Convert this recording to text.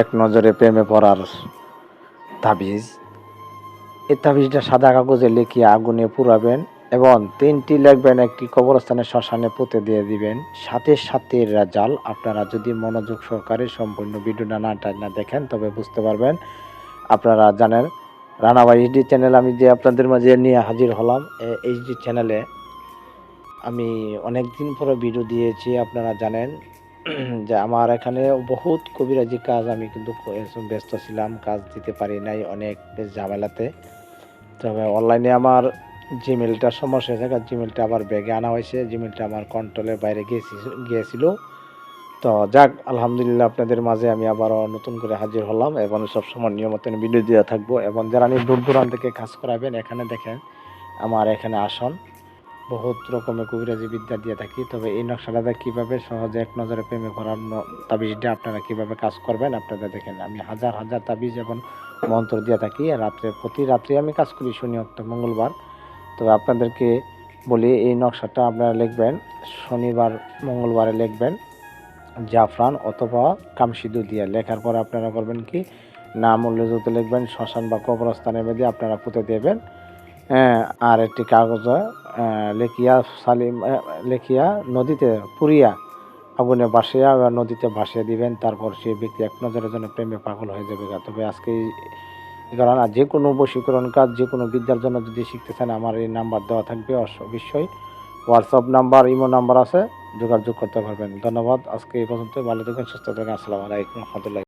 এক নজরে প্রেমে পড়ার তাবিজ। এই তাবিজটা সাদা কাগজে লিখিয়ে আগুনে পুরাবেন এবং তিনটি লিখবেন, একটি কবরস্থানে শ্মশানে পুঁতে দিয়ে দিবেন। সাথে সাথে রেজাল, আপনারা যদি মনোযোগ সহকারে সম্পূর্ণ ভিডিওটা না না দেখেন, তবে বুঝতে পারবেন। আপনারা জানেন, রানাবাই এইচডি চ্যানেল আমি যে আপনাদের মাঝে নিয়ে হাজির হলাম এইচডি চ্যানেলে আমি অনেক দিন পরে ভিডিও দিয়েছি, আপনারা জানেন। যে আমার এখানে বহুত কবিরাজি কাজ আমি কিন্তু ব্যস্ত ছিলাম, কাজ দিতে পারি নাই অনেক ঝামেলাতে। তবে অনলাইনে আমার জিমেলটা সমস্যা হয়েছে জিমেলটা আবার ব্যাগে আনা হয়েছে জিমেলটা আমার কন্ট্রোলের বাইরে গিয়েছি গিয়েছিল। তো যাক, আলহামদুলিল্লাহ আপনাদের মাঝে আমি আবারও নতুন করে হাজির হলাম এবং সবসময় নিয়মিত ভিডিও দিয়ে থাকব। এবং যারা দূর দূরান্ত থেকে কাজ করাবেন, এখানে দেখেন আমার এখানে আসন। বহুত রকমের কবিরাজি বিদ্যা দিয়ে থাকি। তবে এই নকশাটা কীভাবে সহজে এক নজরে প্রেমে করার তাবিজটা আপনারা কীভাবে কাজ করবেন আপনারা দেখেন। আমি হাজার হাজার তাবিজ এবং মন্ত্র দিয়ে থাকি। রাত্রে প্রতি রাত্রে আমি কাজ করি শনি অক্ট মঙ্গলবার। তবে আপনাদেরকে বলি এই নকশাটা আপনারা লিখবেন শনিবার মঙ্গলবারে লিখবেন জাফরান অথবা কামসিদু দিয়ে। লেখার পর আপনারা করবেন কি নাম উল্লেখিত লিখবেন শ্মশান বা কবরস্থানের মধ্যে আপনারা পুঁতে দেবেন। হ্যাঁ, আর একটি কাগজে লেখিয়া সালিম লেখিয়া নদীতে পুরিয়া আগুনে বাসিয়া নদীতে ভাসিয়ে দিবেন, তারপর সেই ব্যক্তি এক নজরের জন্য প্রেমে পাগল হয়ে যাবে। তবে আজকে আর যে কোনো বশীকরণ কাজ, যে কোনো বিদ্যার জন্য যদি শিখতে চান আমার এই নাম্বার দেওয়া থাকবে অবশ্যই। হোয়াটসঅ্যাপ নাম্বার, ইমো নাম্বার আছে, যোগাযোগ করতে পারবেন। ধন্যবাদ, আজকে এই পর্যন্ত ভালো থাকবেন সুস্থ থাকবেন আসসালামু আলাইকুম, রহমতুল্লাহ।